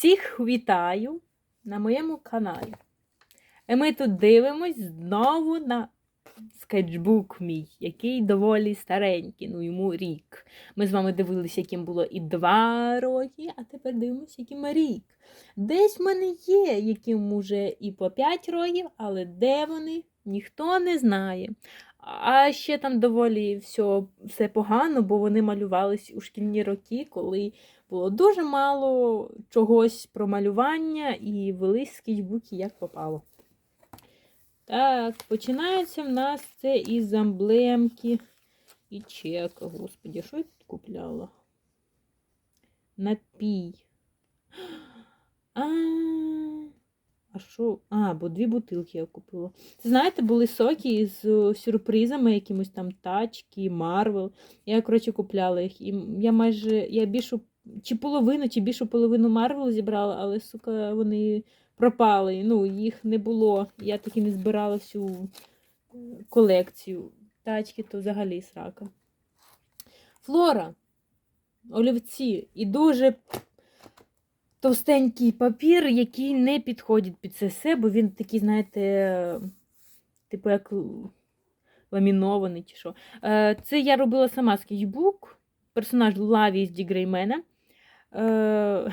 Всіх вітаю на моєму каналі. І ми тут дивимось знову на скетчбук мій, який доволі старенький, ну йому рік. Ми з вами дивилися, яким було і два роки, а тепер дивимося, яким рік. Десь в мене є, яким уже і по 5 років, але де вони, ніхто не знає. А ще там доволі все, все погано, бо вони малювались у шкільні роки, коли було дуже мало чогось про малювання і вели скетчбуки як попало. Так, починається в нас це із емблемки і чека. Господи, що я тут купляла? Напій. А, а що? А, бо дві бутилки я купила. Це, знаєте, були соки з сюрпризами, якимось там тачки, Марвел. Я, коротше, купляла їх. І я майже я більшу чи половину, чи більшу половину Марвел зібрала, але, сука, вони пропали. Ну, їх не було. Я таки не збирала всю е, колекцію. Тачки то взагалі срака. Флора, олівці і дуже товстенький папір, який не підходить під це все, бо він такий, знаєте, типу як ламінований чи що. Е, Це я робила сама скетчбук, персонаж Лаві з Дігреймена. Е,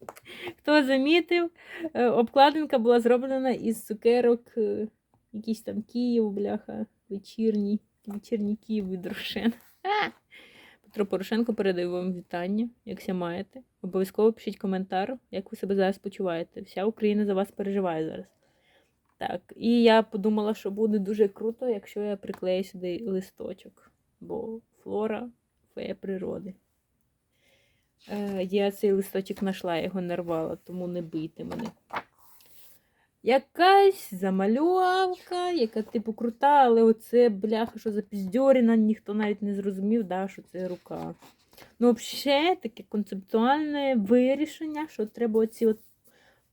Хто замітив, е, обкладинка була зроблена із цукерок, е, якийсь там Київ, бляха, вечірній, вечірній Київ від Рошен. Петро Порошенко передаю вам вітання, якся маєте. Обов'язково пишіть коментар, як ви себе зараз почуваєте. Вся Україна за вас переживає зараз. Так, і я подумала, що буде дуже круто, якщо я приклею сюди листочок, бо флора фея природи. Е, я цей листочок знайшла, його нарвала, тому не бийте мене. Якась замальовка, яка типу крута, але оце бляха, що запіздьоріна, ніхто навіть не зрозумів, да, що це рука. Ну, взагалі, таке концептуальне вирішення, що треба оці от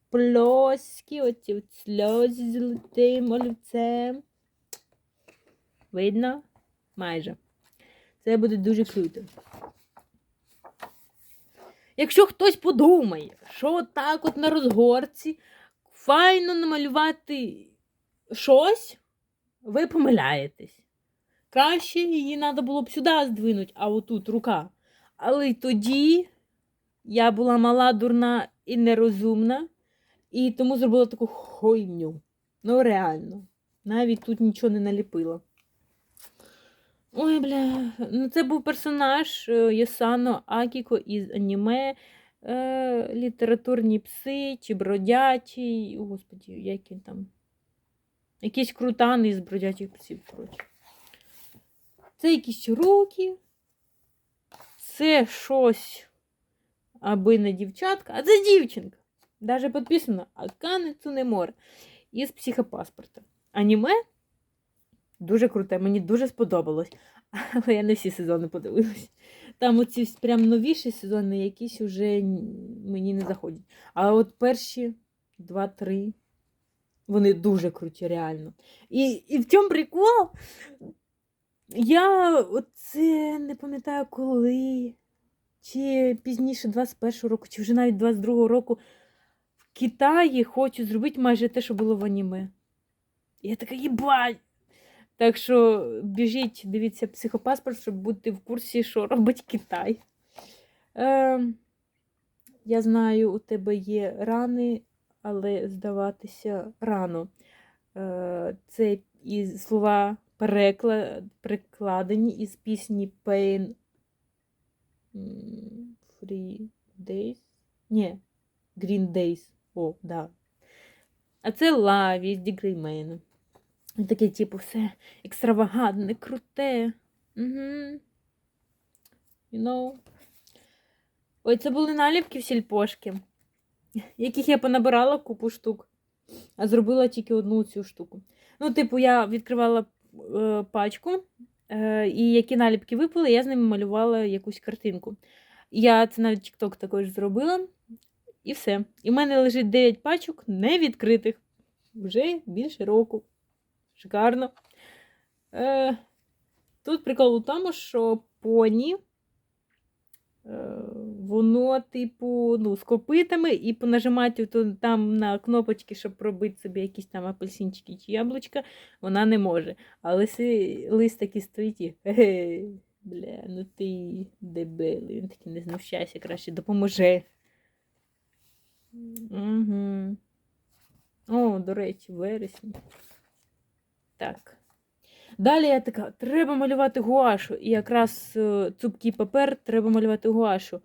плоски, оці от сльози золотим олівцем. Видно? Майже. Це буде дуже круто. Якщо хтось подумає, що так от на розгорці файно намалювати щось, ви помиляєтесь. Краще її треба було б сюди здвинути, а отут рука. Але й тоді я була мала, дурна і нерозумна, і тому зробила таку хойню. Ну, реально. Навіть тут нічого не наліпила. Ой, бля, ну це був персонаж е, Ясано Акіко із аніме, е, літературні пси чи бродячий. О, Господі, як він там. Якийсь крутаний з бродячих псів, коротше. Це якісь руки. Це щось, аби не дівчатка, а це дівчинка. Даже підписано Акане Цунемор із психопаспорта. Аніме Дуже круте, мені дуже сподобалось. Але я не всі сезони подивилась. Там оці прям новіші сезони, якісь вже мені не заходять. А от перші два-три, вони дуже круті, реально. І і в чому прикол? Я оце не пам'ятаю коли, чи пізніше 21-го року, чи вже навіть 22-го року в Китаї хочу зробити майже те, що було в аніме. І я така, їбать! Так що біжіть, дивіться психопаспорт, щоб бути в курсі, що робить Китай. Е, Я знаю, у тебе є рани, але здаватися рано. Е, Це і слова переклад, перекладені із пісні Pain Free Days. Ні, Green Days. О, да. А це Лаві з Дігреймейну. Таке, типу, все екстравагантне, круте. Угу. You know. Ой, це були наліпки в сільпошки, яких я понабирала купу штук, а зробила тільки одну цю штуку. Ну, типу, я відкривала е, пачку, е, і які наліпки випали, я з ними малювала якусь картинку. Я це навіть TikTok також зробила. І все. І в мене лежить 9 пачок невідкритих вже більше року. Шикарно. Е, Тут прикол у тому, що поні е, воно, типу, ну, з копитами, і понажимати там на кнопочки, щоб пробити собі якісь там апельсинчики чи яблучка, вона не може. А лиси, лист такий стоїть і ге, бля, ну ти дебилий. Він такий не знущайся, краще допоможи. Угу. О, до речі, вересні. Так. Далі я така, треба малювати гуашу. І якраз е, цупкий папер треба малювати гуашу.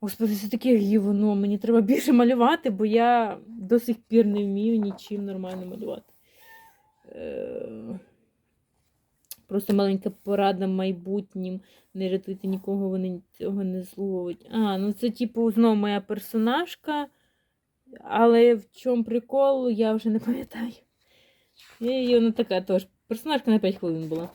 Господи, це таке гівно. Мені треба більше малювати, бо я до сих пір не вмію нічим нормально малювати. Е, Просто маленька порада майбутнім. Не рятуйте нікого, вони цього не зловить. А, ну це, типу, знову моя персонажка. Але в чому прикол, я вже не пам'ятаю. І вона така теж. Персонажка на 5 хвилин була.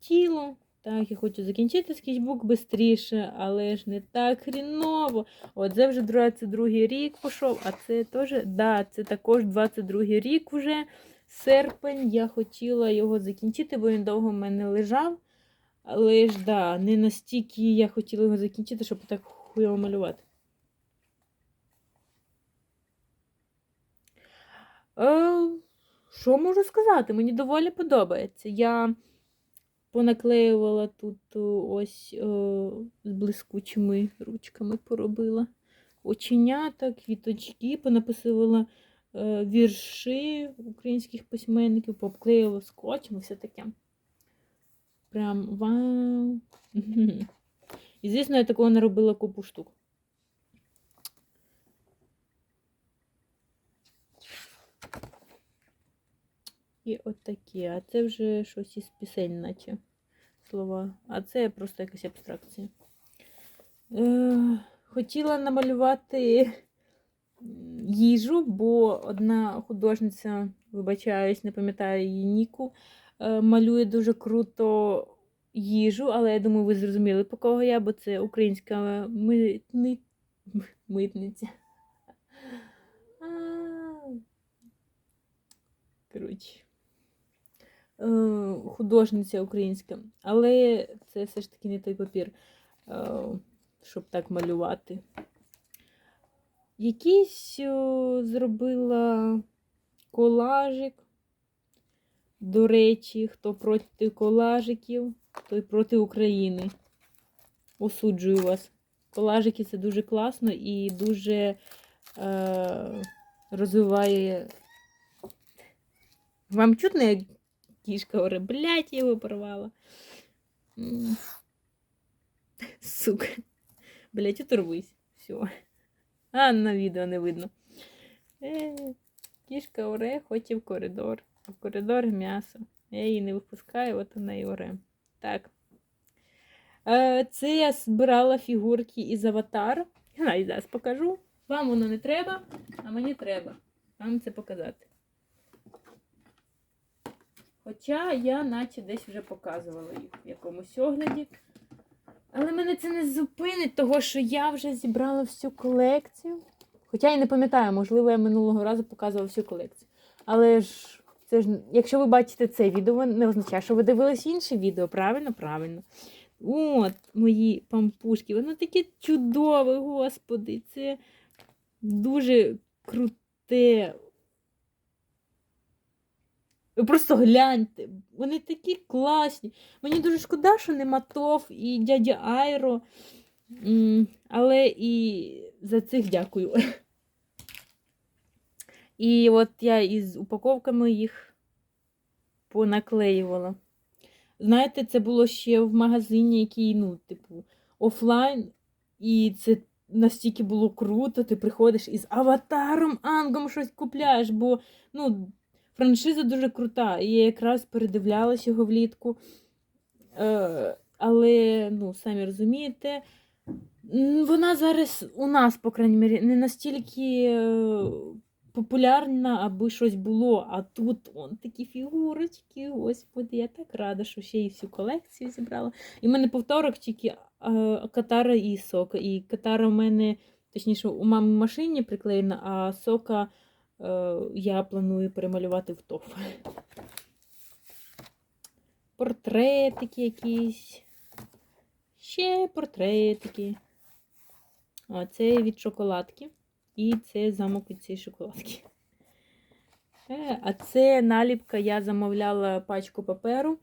Тіло. Так, я хочу закінчити скетчбук швидше, але ж не так хріново. Це вже 22 рік пішов, а це теж, да, це також 22 рік вже. Серпень. Я хотіла його закінчити, бо він довго в мене лежав. Але ж, да, не настільки я хотіла його закінчити, щоб так хуйово малювати. Е, що можу сказати? Мені доволі подобається. Я понаклеювала тут ось о, з блискучими ручками поробила оченята, квіточки, понаписувала е, вірші українських письменників, пообклеїла скотчем і все таке. Прям вау. І, звісно, я такого не робила купу штук. І от такі. А це вже щось із пісень, наче слова. А це просто якась абстракція. Е, хотіла намалювати їжу, бо одна художниця, вибачаюсь, не пам'ятаю її Ніку, е, малює дуже круто їжу, але я думаю, ви зрозуміли, по кого я, бо це українська митни... митниця. Коротше. Е, художниця українська. Але це все ж таки не той папір, е, щоб так малювати. Якийсь зробила колажик. До речі, хто проти колажиків, той проти України. Осуджую вас. Колажики це дуже класно і дуже е, розвиває. Вам чутно, як кішка оре, блядь, його порвала. Сука. Блядь, оторвись. Все. А, на відео не видно. Е, кішка оре, хоче в коридор. В коридор м'ясо. Я її не випускаю, от вона і оре. Так. Е, Це я збирала фігурки із аватар. Я зараз покажу. Вам воно не треба, а мені треба. Вам це показати. Хоча я наче десь вже показувала їх в якомусь огляді. Але мене це не зупинить, того що я вже зібрала всю колекцію. Хоча я не пам'ятаю, можливо, я минулого разу показувала всю колекцію. Але ж, це ж, якщо ви бачите це відео, не означає, що ви дивились інше відео. Правильно? Правильно. От, мої пампушки. Воно таке чудове, господи. Це дуже круте. Ви просто гляньте, вони такі класні. Мені дуже шкода, що нема ТОВ і дядя Айро. Але і за цих дякую. І от я із упаковками їх понаклеювала. Знаєте, це було ще в магазині, який, ну, типу, офлайн, і це настільки було круто, ти приходиш із аватаром, ангом щось купляєш, бо, ну, франшиза дуже крута. Я якраз передивлялась його влітку. Е, але, ну, самі розумієте, вона зараз у нас, по крайній мірі, не настільки е, популярна, аби щось було. А тут он такі фігурочки. Господи, я так рада, що ще і всю колекцію зібрала. І в мене повторок тільки е, Катара і Сока. І Катара у мене, точніше, у мами в машині приклеєна, а Сока я планую перемалювати в ТОФ. Портретики якісь. Ще портретики. О, це від шоколадки. І це замок від цієї шоколадки. Е, А це наліпка, я замовляла пачку паперу,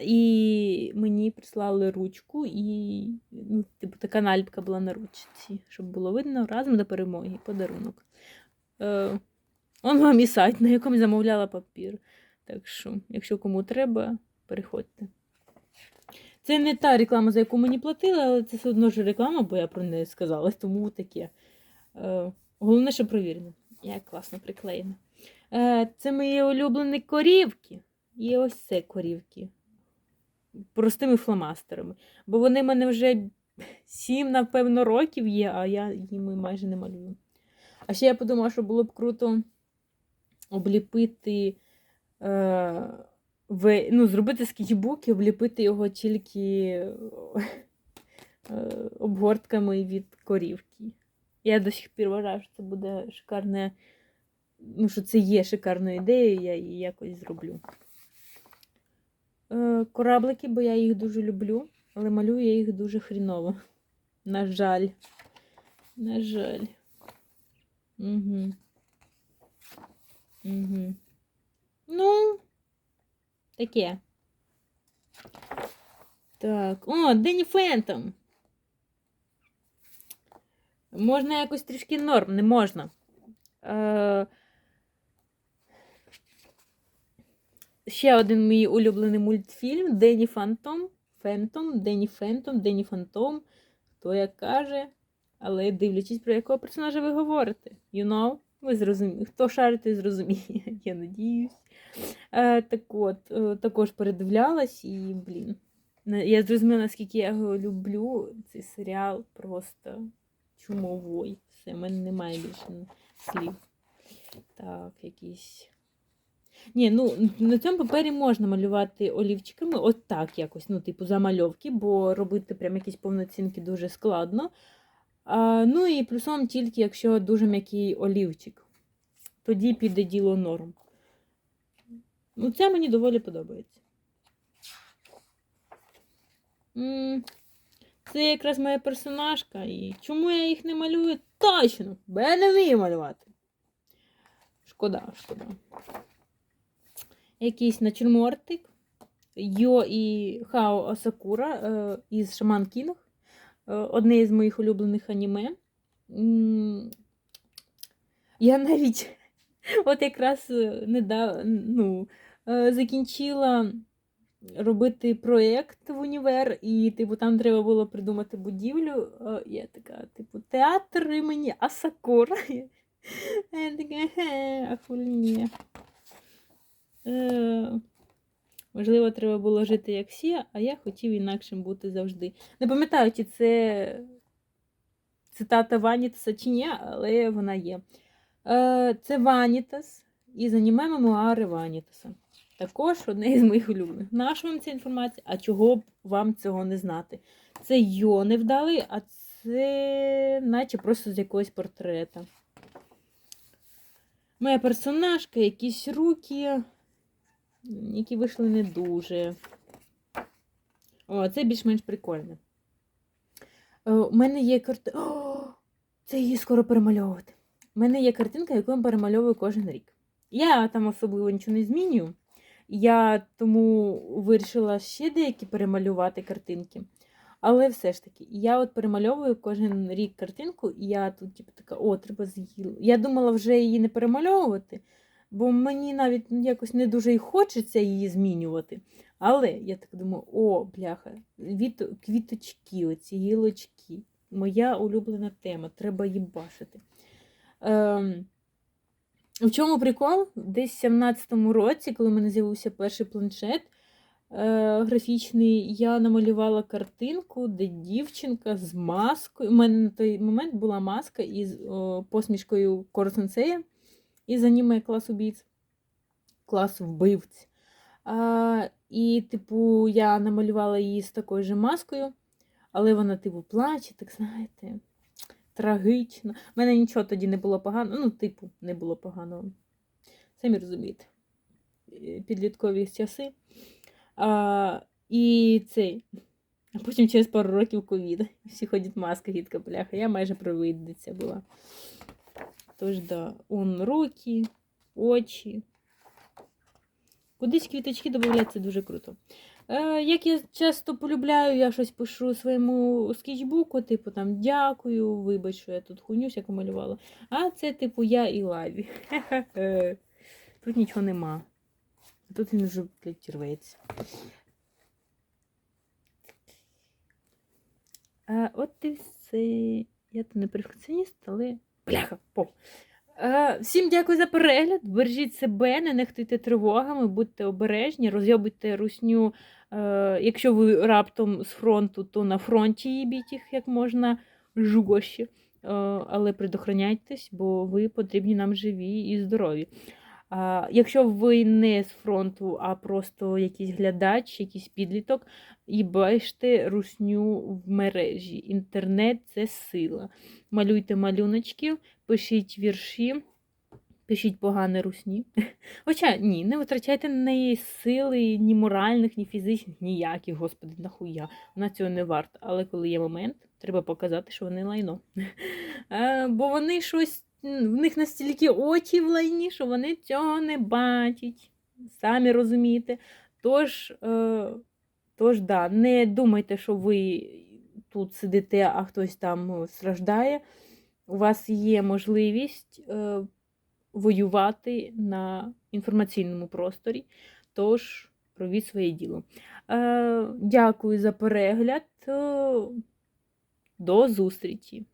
і мені прислали ручку, і ну, типу, така наліпка була на ручці, щоб було видно разом до перемоги. Подарунок. Е, он вам і сайт, на якому замовляла папір. Так що, якщо кому треба, переходьте. Це не та реклама, за яку мені платили, але це все одно ж реклама, бо я про неї сказала, тому таке. Е, головне, що провірено. Як класно приклеєно. Е, це мої улюблені корівки. І ось це корівки. Простими фломастерами. Бо вони в мене вже сім, напевно, років є, а я їми майже не малюю. А ще я подумала, що було б круто обліпити. Е, в, ну, зробити скетчбук і обліпити його тільки е, обгортками від корівки. Я до сих пір вважаю, що це буде шикарне, ну, що це є шикарною ідеєю, я її якось зроблю. Е, Кораблики, бо я їх дуже люблю, але малюю я їх дуже хріново. На жаль. На жаль. Угу. Угу. Ну, таке. Так. О, Дені Фентом. Можна якось трішки норм, не можна. Е, ще один мій улюблений мультфільм Дені Фантом. Фентом, Дені Фентом, Дені Фантом. Хто як каже. Але дивлячись, про якого персонажа ви говорите. You know? Ви зрозумієте. Хто шарить, зрозуміє, я надіюсь. Е, так от, е, також передивлялась і, блін. Я зрозуміла, наскільки я його люблю. Цей серіал просто чумовий. Все, в мене немає більше слів. Так, якісь. Ні, ну на цьому папері можна малювати олівчиками, от так якось, ну, типу, замальовки, бо робити прям якісь повноцінки дуже складно. Ну і плюсом тільки, якщо дуже м'який олівчик. Тоді піде діло норм. Ну, це мені доволі подобається. Це якраз моя персонажка. І чому я їх не малюю? Точно! Бо я не вмію малювати. Шкода, шкода. Якийсь натюрмортик. Йо і Хао Осакура е, із Шаман Кінг. Е, одне із моїх улюблених аніме. Я навіть от якраз е, недавно ну, е, закінчила робити проєкт в універ, і типу, там треба було придумати будівлю. Я така, типу, театр імені Асакура. Я така, «Ге, а ні. Е, Можливо, треба було жити як всі, а я хотів інакшим бути завжди. Не пам'ятаю, чи це цитата Ванітаса чи ні, але вона є. Е, Це Ванітас із аніме мемуари Ванітаса. Також одне із моїх улюблених. Наша вам ця інформація, а чого б вам цього не знати? Це Йо невдалий, а це наче просто з якогось портрета. Моя персонажка, якісь руки, які вийшли не дуже. О, це більш-менш прикольне. У мене є картинка. Це її скоро перемальовувати. У мене є картинка, яку я перемальовую кожен рік. Я там особливо нічого не змінюю. Я тому вирішила ще деякі перемалювати картинки. Але все ж таки, я от перемальовую кожен рік картинку, і я тут, типу, така, о, треба з'їла. Я думала вже її не перемальовувати, бо мені навіть якось не дуже і хочеться її змінювати. Але я так думаю, о, бляха, квіточки, оці гілочки. Моя улюблена тема, треба її бачити. Ем, в чому прикол? Десь в 17-му році, коли в мене з'явився перший планшет е, графічний, я намалювала картинку, де дівчинка з маскою. У мене на той момент була маска із о, посмішкою Корсенсея із аніме клас убійць, клас вбивць. А, і, типу, я намалювала її з такою же маскою, але вона, типу, плаче, так знаєте, трагічно. У мене нічого тоді не було поганого. Ну, типу, не було поганого. Самі розумієте, е, підліткові часи. А, і цей. А потім через пару років ковід. Всі ходять маска, гідка бляха. Я майже провидниця була. Тож да, он руки, очі. Кудись квіточки додавати, це дуже круто. Е, як я часто полюбляю, я щось пишу своєму скетчбуку, типу там дякую, вибач, що я тут хуйню всяку малювала. А це, типу, я і лаві. Тут нічого нема. Тут він вже рветься. А, от і все. Я то не перфекціоніст, але. Бляха, по. Е, всім дякую за перегляд. Бережіть себе, не нехтуйте тривогами, будьте обережні, розйобуйте русню. Е, якщо ви раптом з фронту, то на фронті їбіть їх як можна жужче. Е, але предохраняйтесь, бо ви потрібні нам живі і здорові. Якщо ви не з фронту, а просто якийсь глядач, якийсь підліток, і бачите русню в мережі. Інтернет це сила. Малюйте малюночки, пишіть вірші, пишіть погане русні. Хоча ні, не витрачайте на неї сили ні моральних, ні фізичних, ніяких, господи, нахуя. Вона цього не варта. Але коли є момент, треба показати, що вони лайно. Бо вони щось, в них настільки очі в лайні, що вони цього не бачать. Самі розумієте. Тож, е, тож да, не думайте, що ви тут сидите, а хтось там е, страждає. У вас є можливість е, воювати на інформаційному просторі. Тож робіть своє діло. Е, дякую за перегляд. Е, До зустрічі!